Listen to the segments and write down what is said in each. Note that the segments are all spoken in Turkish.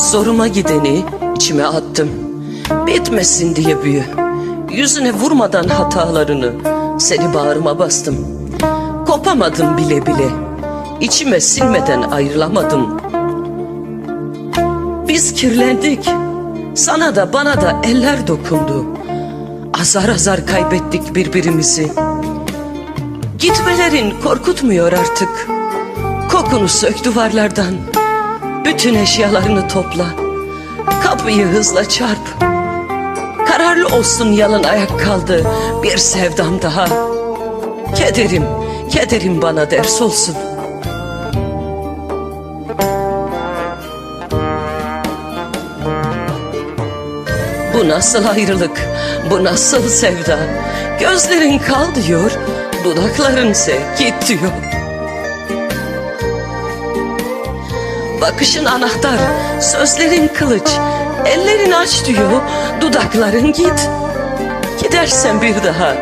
Zoruma gideni içime attım. Bitmesin diye büyü. Yüzüne vurmadan hatalarını seni bağrıma bastım. Kopamadım bile bile. İçime sinmeden ayrılamadım. Biz kirlendik. Sana da bana da eller dokundu. Azar azar kaybettik birbirimizi. Gitmelerin korkutmuyor artık. Kokunu sök duvarlardan. Bütün eşyalarını topla. Kapıyı hızla çarp. Kararlı olsun yalın ayak kaldı bir sevdam daha. Kederim, kederim bana ders olsun. Bu nasıl ayrılık, bu nasıl sevda? Gözlerin kal diyor, dudaklarınsa git diyor. Bakışın anahtar, sözlerin kılıç, ellerin aç diyor, dudakların git. Gidersen bir daha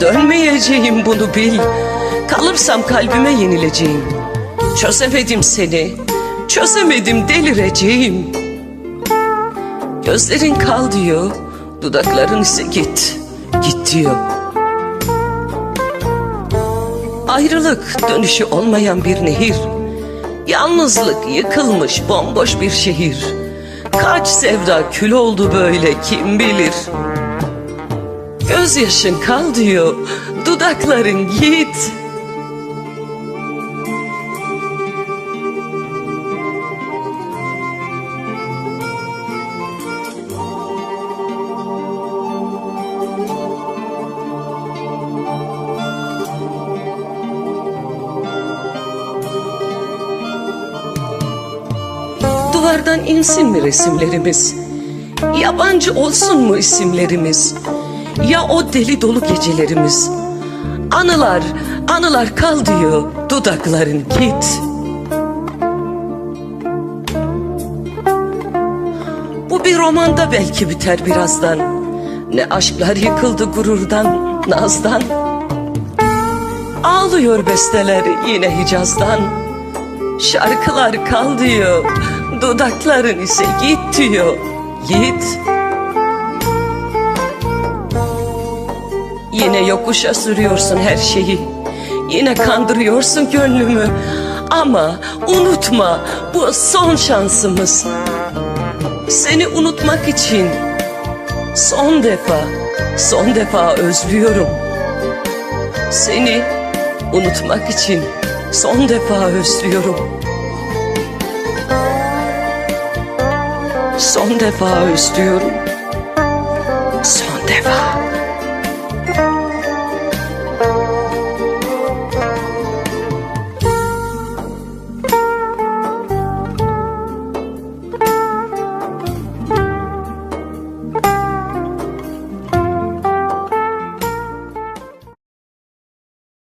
dönmeyeceğim bunu bil. Kalırsam kalbime yenileceğim. Çözemedim seni, çözemedim delireceğim. Gözlerin kal diyor, dudakların ise git, git diyor. Ayrılık dönüşü olmayan bir nehir. Yalnızlık yıkılmış bomboş bir şehir. Kaç sevda kül oldu böyle kim bilir. Gözyaşın kal diyor, dudakların git. Duvardan insin mi resimlerimiz? Yabancı olsun mu isimlerimiz? Ya o deli dolu gecelerimiz? Anılar, anılar kal diyor dudakların git. Bu bir romanda belki biter birazdan. Ne aşklar yıkıldı gururdan, nazdan. Ağlıyor besteler yine Hicaz'dan. Şarkılar kal diyor, dudakların ise git diyor, git. Yine yokuşa sürüyorsun her şeyi, yine kandırıyorsun gönlümü. Ama unutma bu son şansımız. Seni unutmak için son defa, son defa özlüyorum. Seni unutmak için son defa özlüyorum. Son defa özlüyorum. Son defa.